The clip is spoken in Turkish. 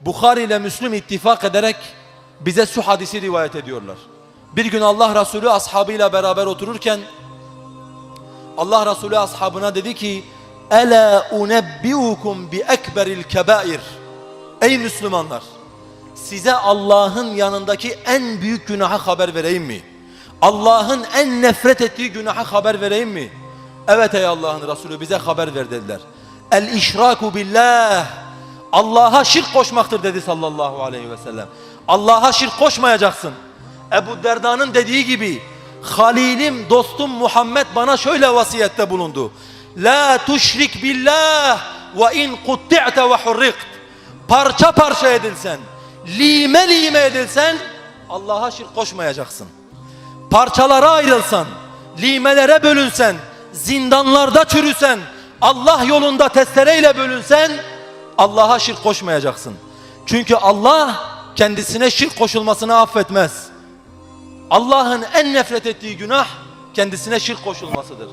Bukhari ile Müslüm ittifak ederek bize şu hadisi rivayet ediyorlar. Bir gün Allah Resulü ashabıyla beraber otururken Allah Resulü ashabına dedi ki Ela unebbiukum bi ekberil kebair Ey Müslümanlar size Allah'ın yanındaki en büyük günaha haber vereyim mi? Allah'ın en nefret ettiği günaha haber vereyim mi? Evet ey Allah'ın Resulü bize haber ver dediler. El işraku billah Allah'a şirk koşmaktır dedi sallallahu aleyhi ve sellem. Allah'a şirk koşmayacaksın. Ebu Derda'nın dediği gibi Halilim dostum Muhammed bana şöyle vasiyette bulundu. La tuşrik billah ve in kutti'te ve hurrikt. Parça parça edilsen, lime lime edilsen Allah'a şirk koşmayacaksın. Parçalara ayrılsan, limelere bölünsen, zindanlarda çürüsen, Allah yolunda testereyle bölünsen Allah'a şirk koşmayacaksın. Çünkü Allah kendisine şirk koşulmasını affetmez. Allah'ın en nefret ettiği günah kendisine şirk koşulmasıdır.